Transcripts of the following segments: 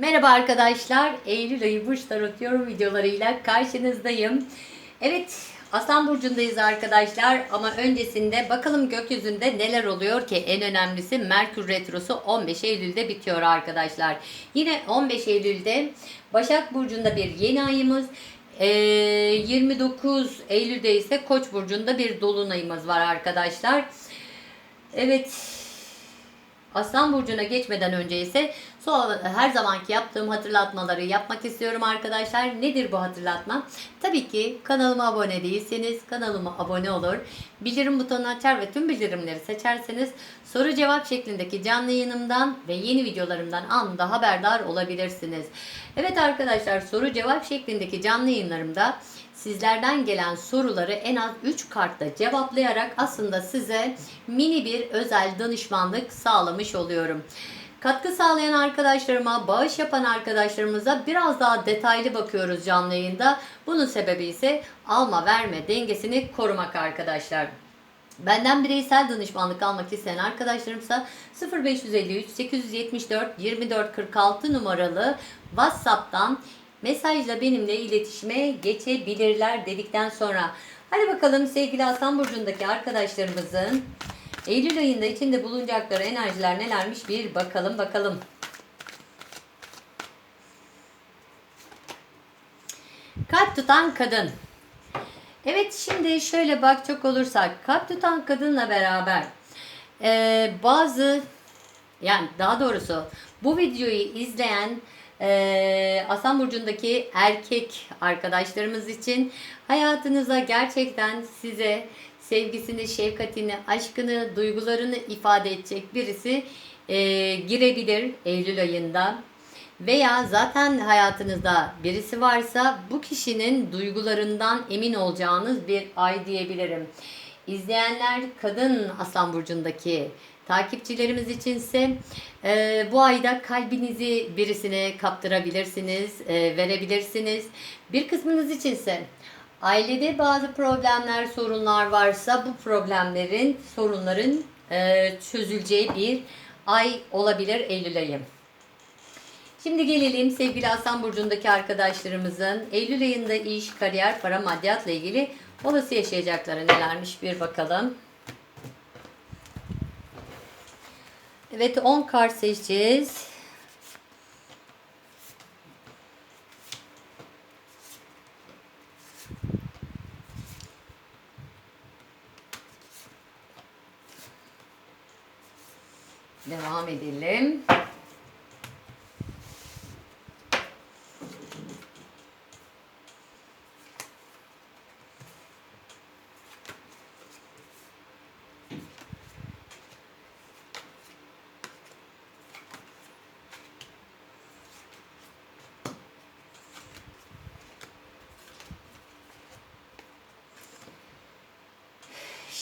Merhaba arkadaşlar. Eylül ayı burç tarot videolarıyla karşınızdayım. Evet, Aslan burcundayız arkadaşlar ama öncesinde bakalım gökyüzünde neler oluyor ki en önemlisi Merkür retrosu 15 Eylül'de bitiyor arkadaşlar. Yine 15 Eylül'de Başak burcunda bir yeni ayımız ee, 29 Eylül'de ise Koç burcunda bir dolunayımız var arkadaşlar. Evet, Aslan Burcu'na geçmeden önce ise her zamanki yaptığım hatırlatmaları yapmak istiyorum arkadaşlar. Nedir bu hatırlatma? Tabii ki kanalıma abone değilseniz kanalıma abone olur. Bildirim butonunu açar ve tüm bildirimleri seçerseniz soru cevap şeklindeki canlı yayınımdan ve yeni videolarımdan anında haberdar olabilirsiniz. Evet arkadaşlar soru cevap şeklindeki canlı yayınlarımda sizlerden gelen soruları en az 3 kartta cevaplayarak aslında size mini bir özel danışmanlık sağlamış oluyorum. Katkı sağlayan arkadaşlarıma, bağış yapan arkadaşlarımıza biraz daha detaylı bakıyoruz canlı yayında. Bunun sebebi ise alma verme dengesini korumak arkadaşlar. Benden bireysel danışmanlık almak isteyen arkadaşlarımsa 0553 874 2446 numaralı WhatsApp'tan mesajla benimle iletişime geçebilirler dedikten sonra hadi bakalım sevgili Aslan Burcu'ndaki arkadaşlarımızın Eylül ayında içinde bulunacakları enerjiler nelermiş bir bakalım bakalım. Kalp tutan kadın. Evet şimdi şöyle bakacak olursak kalp tutan kadınla beraber e, bazı yani daha doğrusu bu videoyu izleyen e, Aslan Burcu'ndaki erkek arkadaşlarımız için hayatınıza gerçekten size sevgisini, şefkatini, aşkını, duygularını ifade edecek birisi e, girebilir Eylül ayında. Veya zaten hayatınızda birisi varsa bu kişinin duygularından emin olacağınız bir ay diyebilirim. İzleyenler kadın Aslan Burcu'ndaki takipçilerimiz içinse e, bu ayda kalbinizi birisine kaptırabilirsiniz, e, verebilirsiniz. Bir kısmınız içinse ailede bazı problemler, sorunlar varsa bu problemlerin, sorunların e, çözüleceği bir ay olabilir Eylül ayı. Şimdi gelelim sevgili Aslan Burcu'ndaki arkadaşlarımızın Eylül ayında iş, kariyer, para, maddiyatla ilgili olası yaşayacakları nelermiş bir bakalım. Evet 10 kart seçeceğiz. Devam edelim.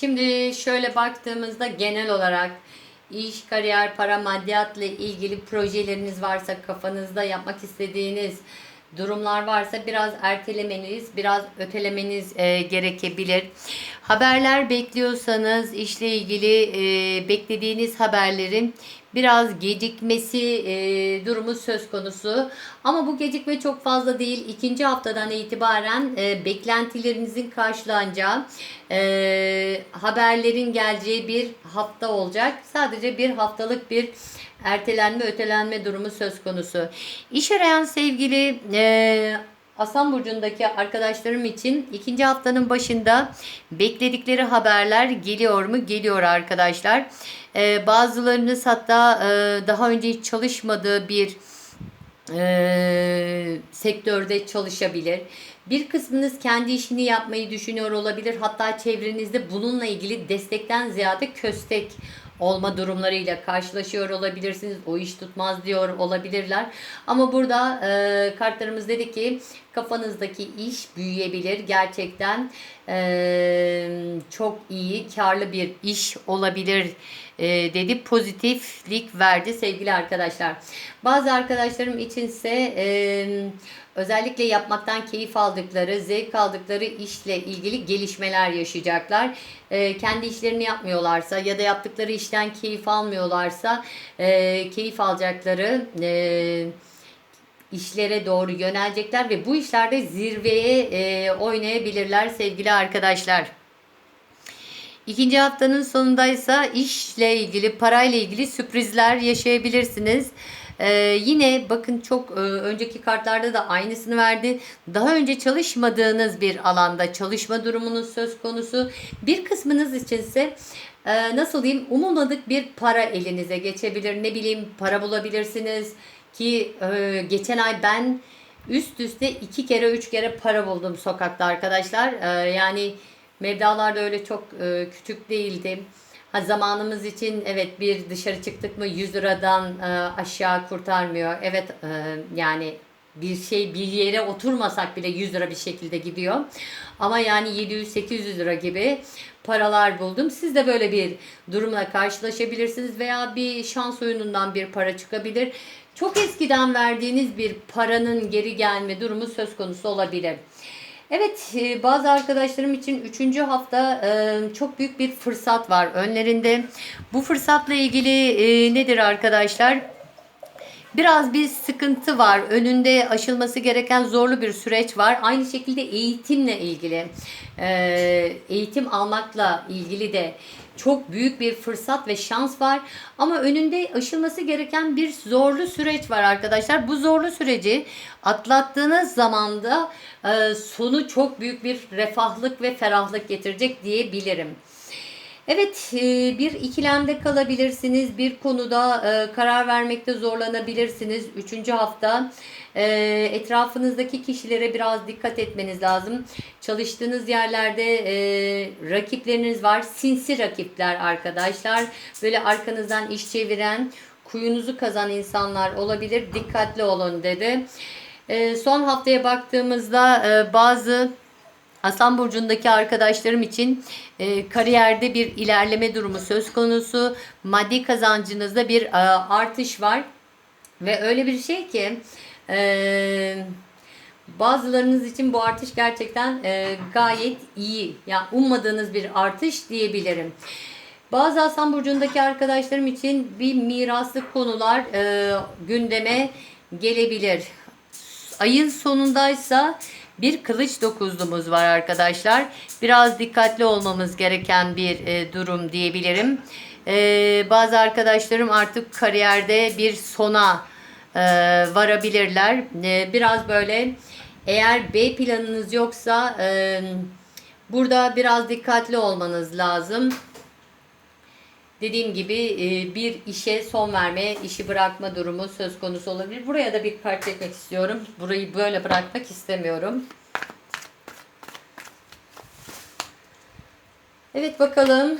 Şimdi şöyle baktığımızda genel olarak iş, kariyer, para, maddiyatla ilgili projeleriniz varsa kafanızda yapmak istediğiniz durumlar varsa biraz ertelemeniz, biraz ötelemeniz e, gerekebilir. Haberler bekliyorsanız işle ilgili e, beklediğiniz haberlerin biraz gecikmesi e, durumu söz konusu. Ama bu gecikme çok fazla değil. İkinci haftadan itibaren e, beklentilerinizin karşılanacağı, e, haberlerin geleceği bir hafta olacak. Sadece bir haftalık bir ertelenme, ötelenme durumu söz konusu. İş arayan sevgili e, Aslan Burcu'ndaki arkadaşlarım için ikinci haftanın başında bekledikleri haberler geliyor mu? Geliyor arkadaşlar. Ee, bazılarınız hatta e, daha önce hiç çalışmadığı bir e, sektörde çalışabilir. Bir kısmınız kendi işini yapmayı düşünüyor olabilir. Hatta çevrenizde bununla ilgili destekten ziyade köstek olma durumlarıyla karşılaşıyor olabilirsiniz. O iş tutmaz diyor olabilirler. Ama burada e, kartlarımız dedi ki kafanızdaki iş büyüyebilir. Gerçekten e, çok iyi, karlı bir iş olabilir e, dedi. Pozitiflik verdi sevgili arkadaşlar. Bazı arkadaşlarım içinse e, özellikle yapmaktan keyif aldıkları, zevk aldıkları işle ilgili gelişmeler yaşayacaklar. E, kendi işlerini yapmıyorlarsa ya da yaptıkları işten keyif almıyorlarsa e, keyif alacakları e, işlere doğru yönelecekler ve bu işlerde zirveye e, oynayabilirler sevgili arkadaşlar. İkinci haftanın sonundaysa işle ilgili, parayla ilgili sürprizler yaşayabilirsiniz. Ee, yine bakın çok e, önceki kartlarda da aynısını verdi. Daha önce çalışmadığınız bir alanda çalışma durumunuz söz konusu. Bir kısmınız içinse e, nasıl diyeyim umulmadık bir para elinize geçebilir. Ne bileyim para bulabilirsiniz ki e, geçen ay ben üst üste iki kere üç kere para buldum sokakta arkadaşlar. E, yani Mevdalar da öyle çok e, küçük değildi. Ha, zamanımız için evet bir dışarı çıktık mı 100 liradan e, aşağı kurtarmıyor. Evet e, yani bir şey bir yere oturmasak bile 100 lira bir şekilde gidiyor. Ama yani 700-800 lira gibi paralar buldum. Siz de böyle bir durumla karşılaşabilirsiniz veya bir şans oyunundan bir para çıkabilir. Çok eskiden verdiğiniz bir paranın geri gelme durumu söz konusu olabilir. Evet e, bazı arkadaşlarım için 3. hafta e, çok büyük bir fırsat var önlerinde. Bu fırsatla ilgili e, nedir arkadaşlar? Biraz bir sıkıntı var. Önünde aşılması gereken zorlu bir süreç var. Aynı şekilde eğitimle ilgili, eğitim almakla ilgili de çok büyük bir fırsat ve şans var. Ama önünde aşılması gereken bir zorlu süreç var arkadaşlar. Bu zorlu süreci atlattığınız zamanda e, sonu çok büyük bir refahlık ve ferahlık getirecek diyebilirim. Evet e, bir ikilemde kalabilirsiniz. Bir konuda e, karar vermekte zorlanabilirsiniz. Üçüncü hafta e, etrafınızdaki kişilere biraz dikkat etmeniz lazım. Çalıştığınız yerlerde rakipleriniz var. Sinsi rakipler arkadaşlar. Böyle arkanızdan iş çeviren, kuyunuzu kazan insanlar olabilir. Dikkatli olun dedi. Son haftaya baktığımızda bazı Aslan Burcu'ndaki arkadaşlarım için e, kariyerde bir ilerleme durumu söz konusu. Maddi kazancınızda bir e, artış var. Ve öyle bir şey ki e, bazılarınız için bu artış gerçekten e, gayet iyi. Yani ummadığınız bir artış diyebilirim. Bazı Aslan Burcu'ndaki arkadaşlarım için bir miraslık konular e, gündeme gelebilir. Ayın sonundaysa bir kılıç dokuzlumuz var arkadaşlar. Biraz dikkatli olmamız gereken bir e, durum diyebilirim. E, bazı arkadaşlarım artık kariyerde bir sona e, varabilirler. E, biraz böyle eğer B planınız yoksa e, burada biraz dikkatli olmanız lazım. Dediğim gibi e, bir işe son verme, işi bırakma durumu söz konusu olabilir. Buraya da bir kart çekmek istiyorum. Burayı böyle bırakmak istemiyorum. Evet bakalım.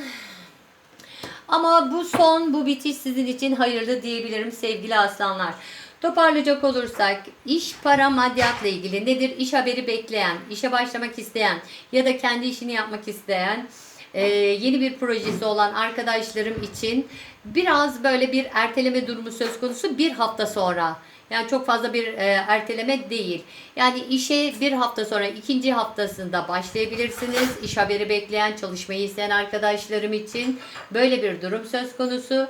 Ama bu son, bu bitiş sizin için hayırlı diyebilirim sevgili aslanlar. Toparlayacak olursak iş, para, maddiyatla ilgili nedir? İş haberi bekleyen, işe başlamak isteyen ya da kendi işini yapmak isteyen e, yeni bir projesi olan arkadaşlarım için biraz böyle bir erteleme durumu söz konusu bir hafta sonra. Yani çok fazla bir e, erteleme değil. Yani işe bir hafta sonra ikinci haftasında başlayabilirsiniz. İş haberi bekleyen, çalışmayı isteyen arkadaşlarım için böyle bir durum söz konusu.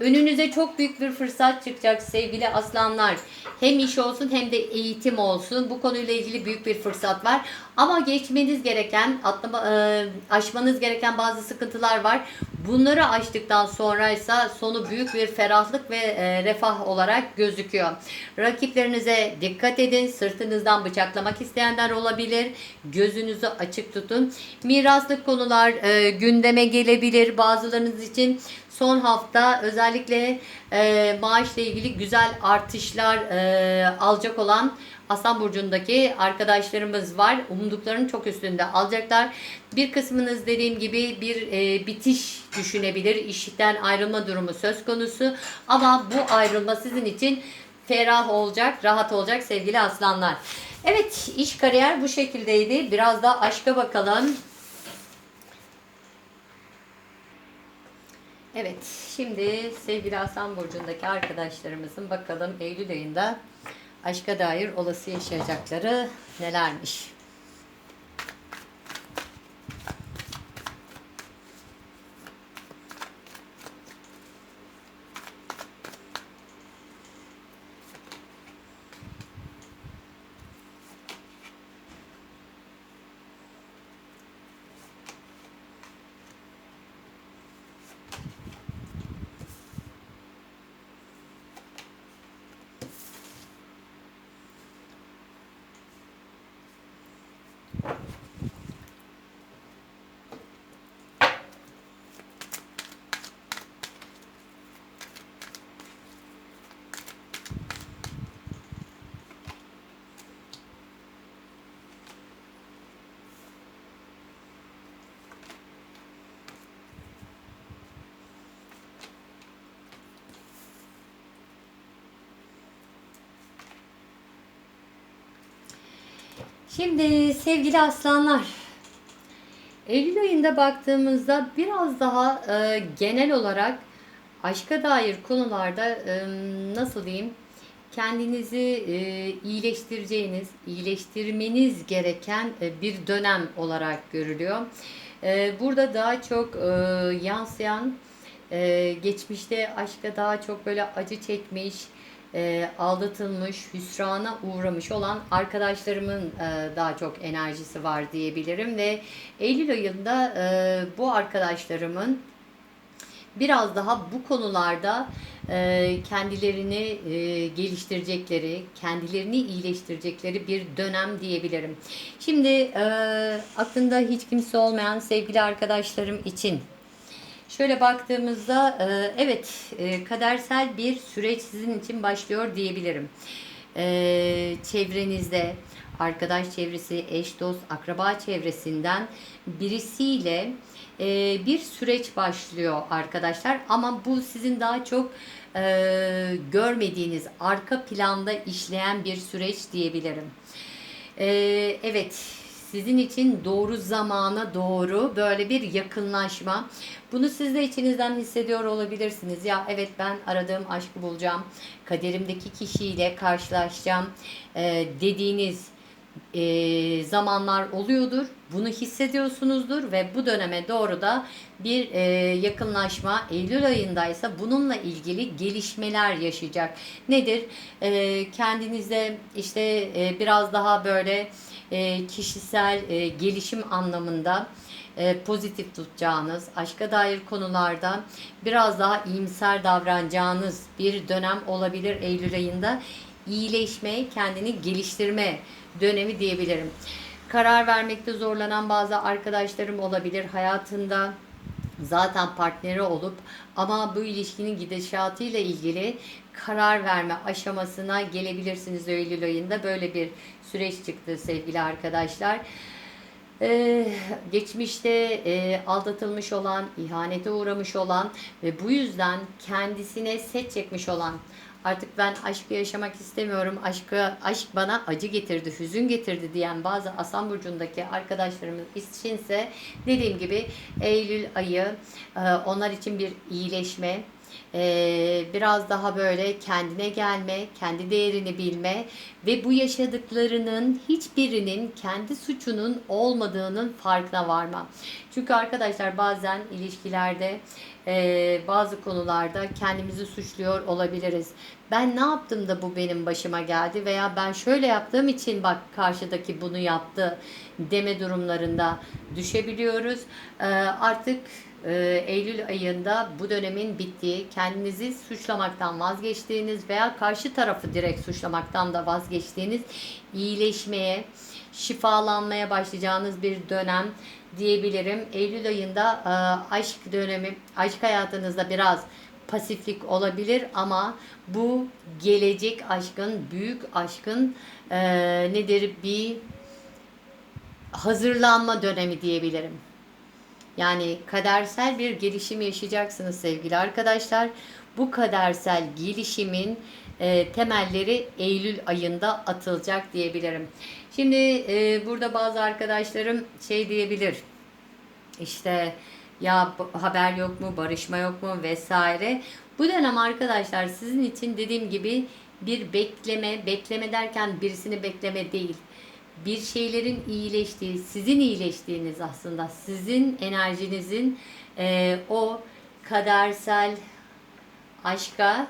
Önünüze çok büyük bir fırsat çıkacak sevgili aslanlar. Hem iş olsun hem de eğitim olsun. Bu konuyla ilgili büyük bir fırsat var. Ama geçmeniz gereken, atlama, e, aşmanız gereken bazı sıkıntılar var. Bunları aştıktan sonra ise sonu büyük bir ferahlık ve e, refah olarak gözüküyor. Rakiplerinize dikkat edin. Sırtınızdan bıçaklamak isteyenler olabilir. Gözünüzü açık tutun. Miraslık konular e, gündeme gelebilir bazılarınız için son hafta özellikle e, maaşla ilgili güzel artışlar e, alacak olan Aslan Burcu'ndaki arkadaşlarımız var. Umduklarının çok üstünde alacaklar. Bir kısmınız dediğim gibi bir e, bitiş düşünebilir. İşten ayrılma durumu söz konusu. Ama bu ayrılma sizin için ferah olacak, rahat olacak sevgili aslanlar. Evet iş kariyer bu şekildeydi. Biraz da aşka bakalım. Evet, şimdi sevgili Aslan Burcu'ndaki arkadaşlarımızın bakalım Eylül ayında aşka dair olası yaşayacakları nelermiş? Şimdi sevgili aslanlar, Eylül ayında baktığımızda biraz daha e, genel olarak aşka dair konularda e, nasıl diyeyim kendinizi e, iyileştireceğiniz, iyileştirmeniz gereken e, bir dönem olarak görülüyor. E, burada daha çok e, yansıyan e, geçmişte aşka daha çok böyle acı çekmiş, e, aldatılmış, hüsrana uğramış olan arkadaşlarımın e, daha çok enerjisi var diyebilirim ve Eylül ayında e, bu arkadaşlarımın biraz daha bu konularda e, kendilerini e, geliştirecekleri, kendilerini iyileştirecekleri bir dönem diyebilirim. Şimdi e, aklında hiç kimse olmayan sevgili arkadaşlarım için Şöyle baktığımızda e, evet e, kadersel bir süreç sizin için başlıyor diyebilirim. E, çevrenizde arkadaş çevresi, eş dost, akraba çevresinden birisiyle bir süreç başlıyor arkadaşlar. Ama bu sizin daha çok görmediğiniz arka planda işleyen bir süreç diyebilirim. Evet sizin için doğru zamana doğru böyle bir yakınlaşma. Bunu siz de içinizden hissediyor olabilirsiniz. Ya evet ben aradığım aşkı bulacağım. Kaderimdeki kişiyle karşılaşacağım ee, dediğiniz e, zamanlar oluyordur. Bunu hissediyorsunuzdur ve bu döneme doğru da bir e, yakınlaşma Eylül ayındaysa bununla ilgili gelişmeler yaşayacak. Nedir? E, kendinize işte e, biraz daha böyle e, kişisel e, gelişim anlamında e, pozitif tutacağınız, aşka dair konularda biraz daha iyimser davranacağınız bir dönem olabilir Eylül ayında. İyileşme, kendini geliştirme dönemi diyebilirim. Karar vermekte zorlanan bazı arkadaşlarım olabilir hayatında zaten partneri olup ama bu ilişkinin gidişatı ile ilgili karar verme aşamasına gelebilirsiniz Eylül ayında. Böyle bir süreç çıktı sevgili arkadaşlar. Ee, geçmişte e, aldatılmış olan, ihanete uğramış olan ve bu yüzden kendisine set çekmiş olan artık ben aşkı yaşamak istemiyorum, aşkı, aşk bana acı getirdi, hüzün getirdi diyen bazı Aslan Burcu'ndaki arkadaşlarımız içinse dediğim gibi Eylül ayı e, onlar için bir iyileşme, ee, biraz daha böyle kendine gelme, kendi değerini bilme ve bu yaşadıklarının hiçbirinin kendi suçunun olmadığının farkına varma. Çünkü arkadaşlar bazen ilişkilerde e, bazı konularda kendimizi suçluyor olabiliriz. Ben ne yaptım da bu benim başıma geldi veya ben şöyle yaptığım için bak karşıdaki bunu yaptı deme durumlarında düşebiliyoruz. E, artık ee, Eylül ayında bu dönemin bittiği, kendinizi suçlamaktan vazgeçtiğiniz veya karşı tarafı direkt suçlamaktan da vazgeçtiğiniz, iyileşmeye, şifalanmaya başlayacağınız bir dönem diyebilirim. Eylül ayında e, aşk dönemi, aşk hayatınızda biraz pasiflik olabilir ama bu gelecek aşkın, büyük aşkın e, nedir bir hazırlanma dönemi diyebilirim. Yani kadersel bir gelişim yaşayacaksınız sevgili arkadaşlar. Bu kadersel gelişimin e, temelleri Eylül ayında atılacak diyebilirim. Şimdi e, burada bazı arkadaşlarım şey diyebilir. İşte ya haber yok mu, barışma yok mu vesaire. Bu dönem arkadaşlar sizin için dediğim gibi bir bekleme, bekleme derken birisini bekleme değil bir şeylerin iyileştiği, sizin iyileştiğiniz aslında sizin enerjinizin e, o kadersel aşka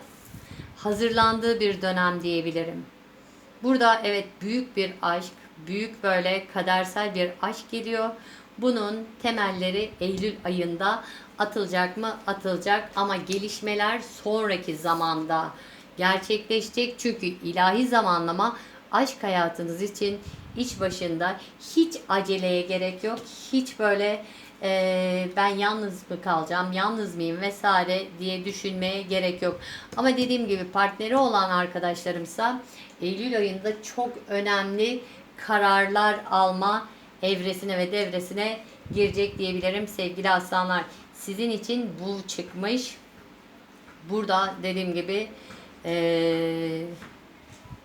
hazırlandığı bir dönem diyebilirim. Burada evet büyük bir aşk, büyük böyle kadersel bir aşk geliyor. Bunun temelleri Eylül ayında atılacak mı? Atılacak ama gelişmeler sonraki zamanda gerçekleşecek. Çünkü ilahi zamanlama aşk hayatınız için iç başında hiç aceleye gerek yok. Hiç böyle e, ben yalnız mı kalacağım, yalnız mıyım vesaire diye düşünmeye gerek yok. Ama dediğim gibi partneri olan arkadaşlarımsa Eylül ayında çok önemli kararlar alma evresine ve devresine girecek diyebilirim sevgili aslanlar. Sizin için bu çıkmış. Burada dediğim gibi eee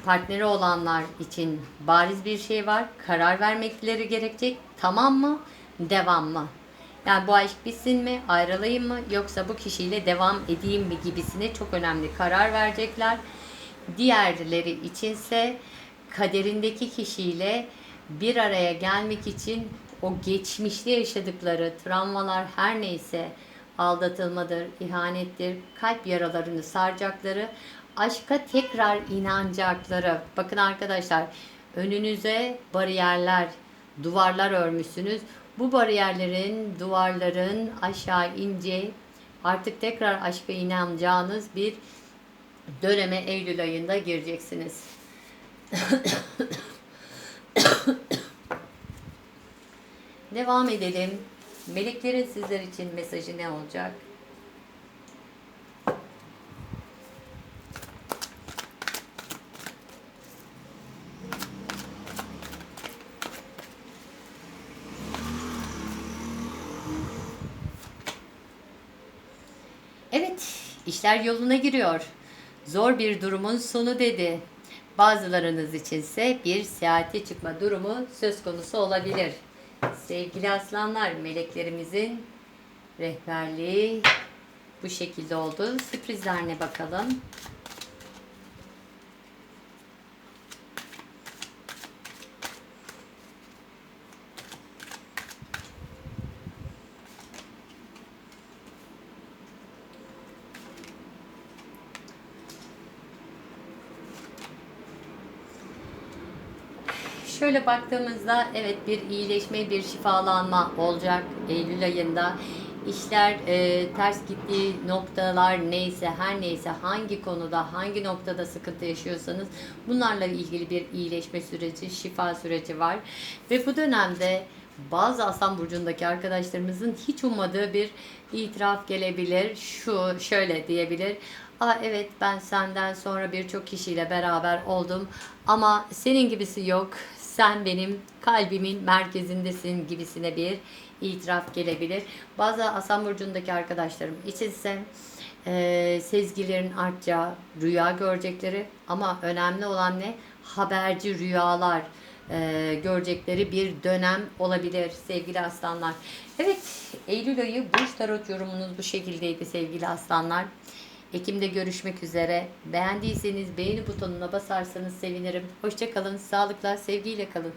partneri olanlar için bariz bir şey var. Karar vermekleri gerekecek. Tamam mı? Devam mı? Yani bu aşk bitsin mi? Ayrılayım mı? Yoksa bu kişiyle devam edeyim mi gibisine çok önemli karar verecekler. Diğerleri içinse kaderindeki kişiyle bir araya gelmek için o geçmişte yaşadıkları travmalar her neyse aldatılmadır, ihanettir, kalp yaralarını saracakları, aşka tekrar inanacakları. Bakın arkadaşlar önünüze bariyerler, duvarlar örmüşsünüz. Bu bariyerlerin, duvarların aşağı ince artık tekrar aşka inanacağınız bir döneme Eylül ayında gireceksiniz. Devam edelim. Meleklerin sizler için mesajı ne olacak? Evet, işler yoluna giriyor. Zor bir durumun sonu dedi. Bazılarınız içinse bir seyahate çıkma durumu söz konusu olabilir. Sevgili aslanlar, meleklerimizin rehberliği bu şekilde oldu. Sürprizlerine bakalım. Şöyle baktığımızda evet bir iyileşme, bir şifalanma olacak Eylül ayında. İşler e, ters gittiği noktalar neyse, her neyse, hangi konuda, hangi noktada sıkıntı yaşıyorsanız bunlarla ilgili bir iyileşme süreci, şifa süreci var. Ve bu dönemde bazı Aslan Burcu'ndaki arkadaşlarımızın hiç ummadığı bir itiraf gelebilir. Şu şöyle diyebilir. Aa evet ben senden sonra birçok kişiyle beraber oldum ama senin gibisi yok. Sen benim kalbimin merkezindesin gibisine bir itiraf gelebilir. Bazı Aslan Burcu'ndaki arkadaşlarım içinse e, sezgilerin artacağı, rüya görecekleri ama önemli olan ne? Haberci rüyalar e, görecekleri bir dönem olabilir sevgili aslanlar. Evet Eylül ayı burç tarot yorumunuz bu şekildeydi sevgili aslanlar. Ekim'de görüşmek üzere. Beğendiyseniz beğeni butonuna basarsanız sevinirim. Hoşçakalın, sağlıkla, sevgiyle kalın.